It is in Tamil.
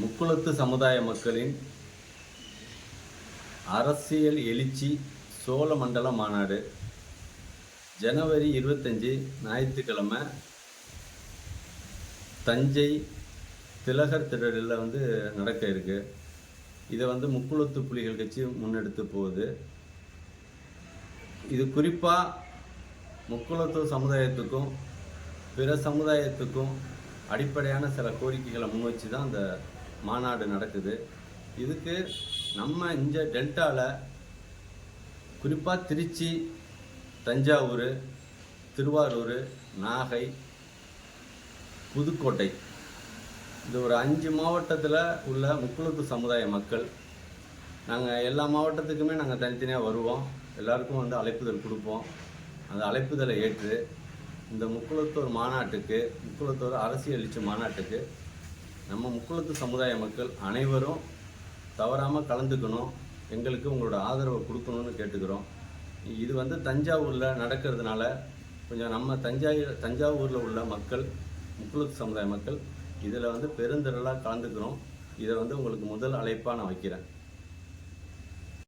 முக்குளத்து சமுதாய மக்களின் அரசியல் எழுச்சி சோழ மண்டல மாநாடு ஜனவரி இருபத்தஞ்சி ஞாயிற்றுக்கிழமை தஞ்சை திலகர் திடலில் வந்து நடக்க இருக்கு. இதை வந்து முக்குளத்து புலிகள் கட்சி முன்னெடுத்து போகுது. இது குறிப்பாக முக்குளத்து சமுதாயத்துக்கும் பிற சமுதாயத்துக்கும் அடிப்படையான சில கோரிக்கைகளை முன்வச்சு தான் அந்த மாநாடு நடக்குது. இதுக்கு நம்ம இந்த டெல்டாவில் குறிப்பாக திருச்சி தஞ்சாவூர் திருவாரூர் நாகை புதுக்கோட்டை. இது ஒரு அஞ்சு மாவட்டத்தில் உள்ள முக்குளத்து சமுதாய மக்கள் நாங்கள் எல்லா மாவட்டத்துக்குமே நாங்கள் தனித்தனியாக வருவோம். எல்லாருக்கும் வந்து அழைப்புதல் கொடுப்போம். அந்த அழைப்புதலை ஏற்று இந்த முக்குளத்தூர் மாநாட்டுக்கு முக்குளத்தூர் அரசியல் எழுச்சி மாநாட்டுக்கு நம்ம முக்குளத்து சமுதாய மக்கள் அனைவரும் தவறாமல் கலந்துக்கணும். எங்களுக்கு உங்களோட ஆதரவை கொடுக்கணும்னு கேட்டுக்கிறோம். இது வந்து தஞ்சாவூரில் நடக்கிறதுனால கொஞ்சம் நம்ம தஞ்சாவூர் தஞ்சாவூரில் உள்ள மக்கள் முக்குளத்து சமுதாய மக்கள் இதில் வந்து பெருந்திரளாக கலந்துக்கிறோம். இதை வந்து உங்களுக்கு முதல் அழைப்பாக நான் வைக்கிறேன்.